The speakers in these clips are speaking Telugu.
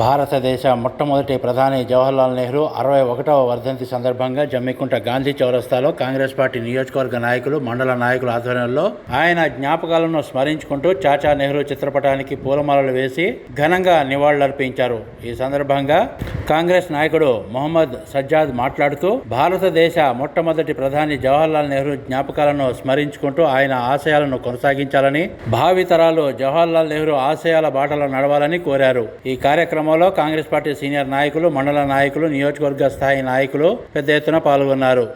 భారతదేశ మొట్టమొదటి ప్రధాని జవహర్లాల్ నెహ్రూ అరవై ఒకటవ వర్ధంతి సందర్భంగా జమ్మికుంట గాంధీ చౌరస్తాలో కాంగ్రెస్ పార్టీ నియోజకవర్గ నాయకులు మండల నాయకుల ఆధ్వర్యంలో ఆయన జ్ఞాపకాలను స్మరించుకుంటూ చాచా నెహ్రూ చిత్రపటానికి పూలమాలలు వేసి ఘనంగా నివాళులర్పించారు. ఈ సందర్భంగా కాంగ్రెస్ నాయకుడు మొహమ్మద్ సజ్జాద్ మాట్లాడుతూ భారతదేశ మొట్టమొదటి ప్రధాని జవహర్లాల్ నెహ్రూ జ్ఞాపకాలను స్మరించుకుంటూ ఆయన ఆశయాలను కొనసాగించాలని భావితరాలు జవహర్లాల్ నెహ్రూ ఆశయాల బాటలో నడవాలని కోరారు. ఈ కార్యక్రమం కార్యక్రమంలో కాంగ్రెస్ పార్టీ సీనియర్ నాయకులు మండల నాయకులు నియోజకవర్గ స్థాయి నాయకులు పెద్ద ఎత్తున పాల్గొన్నారు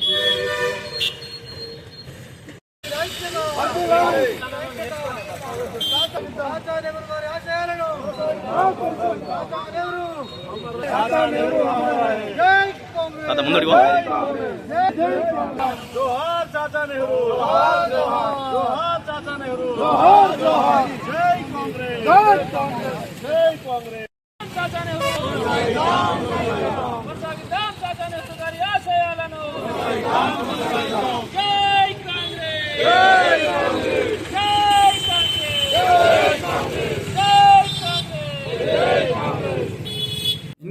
Thank you. తాత ముందు జోహార్ చాచా నెహ్రూ. జోహార్ జోహార్ చాచా నెహ్రూ. జోహార్ జోహార్ జై కాంగ్రెస్. జై కాంగ్రెస్. జై కాంగ్రెస్